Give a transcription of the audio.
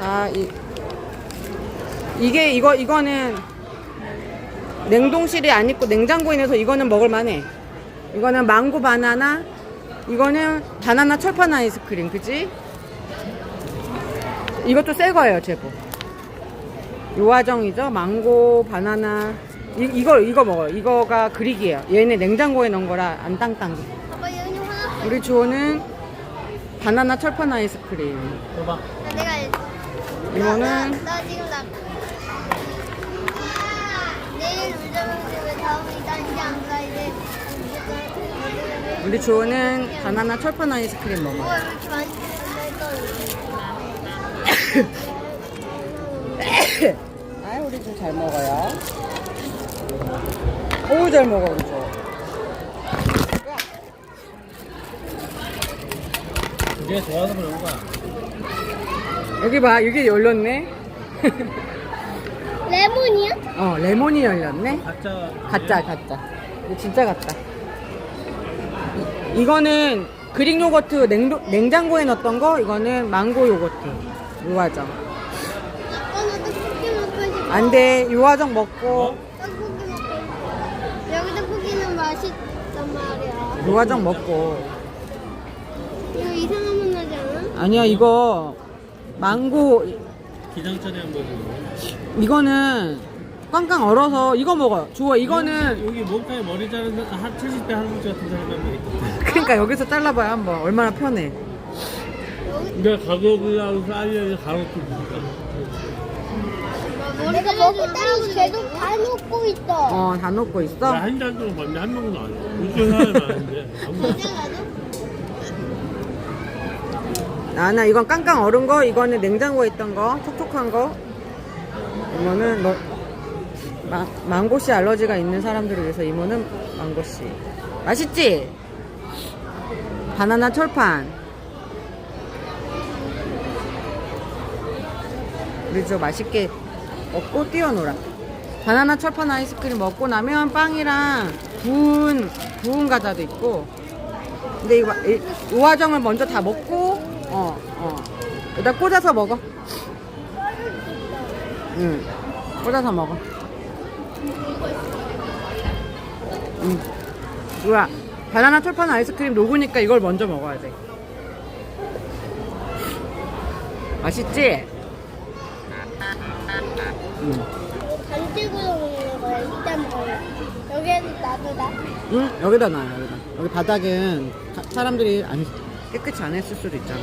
자, 이, 이게 이거 이거는 냉동실에 안 있고 냉장고에 넣어서 이거는 먹을 만해. 이거는 망고 바나나, 이거는 바나나 철판 아이스크림, 그지? 이것도 새 거예요, 제보. 요화정이죠. 망고 바나나. 이, 이거 이거 먹어요. 이거가 그릭이에요. 얘네 냉장고에 넣은 거라 안 하나. 우리 주호는 바나나 철판 아이스크림. 줘봐. 나 내가 알- 이거는 나, 지금 나 내일 울자명집에 다음이 나 이제 안 가. 이제 이제 우리 주호는 바나나 철판 아이스크림 뭐 먹어요. 이렇게 많이 아, 우리 주잘 먹어요. 오, 잘 먹어, 우리 주. 네가 좋아하는 걸 먹은 거야. 여기 봐, 여기 열렸네. 레몬이야? 어, 레몬이 열렸네. 가짜. 가짜, 가짜. 이거 진짜 가짜. 이, 이거는 그릭 요거트 냉도, 냉장고에 넣었던 거, 이거는 망고 요거트. 요화정. 먹고 싶어. 안 돼, 요화정 먹고, 떡볶이 먹고 싶어. 여기 떡볶이는 맛있단 말이야. 요화정 먹고. 이거 이상한 맛 나지 않아? 아니야, 이거 망고, 기장전에 한 거지. 이거는 꽝꽝 얼어서 이거 먹어요. 주워, 이거는. 여기 몸통에 머리 자르는 한 70대 할아버지 같은 사람이 한명 있거든. 그러니까 여기서 잘라봐요, 한번. 얼마나 편해. 근데 가격이랑 싸이를 가로도 보니까. 내가 먹었다고 계속 다 놓고 있어. 어, 다 넣고 있어? 나한 잔도 봤는데 한 명도 안 해. 웃긴 사람이 많은데. 아무도 나나 이건 깡깡 얼은 거, 이거는 냉장고에 있던 거, 촉촉한 거. 이모는 너, 마, 망고씨 알러지가 있는 사람들을 위해서 이모는 망고씨. 맛있지? 바나나 철판. 우리 저 맛있게 먹고 뛰어놀아. 바나나 철판 아이스크림 먹고 나면 빵이랑 구운, 구운 과자도 있고. 근데 이거 이- 우화정을 먼저 다 먹고 어 어. 여기다 꽂아서 먹어. 응. 꽂아서 먹어. 응. 우와. 바나나 철판 아이스크림 녹으니까 이걸 먼저 먹어야 돼. 맛있지? 응. 간식으로 먹는 거야. 일단 먹어. 여기에도 놔두다. 응? 여기다 놔요, 여기다. 여기 바닥은 사- 사람들이 안, 깨끗이 안 했을 수도 있잖아.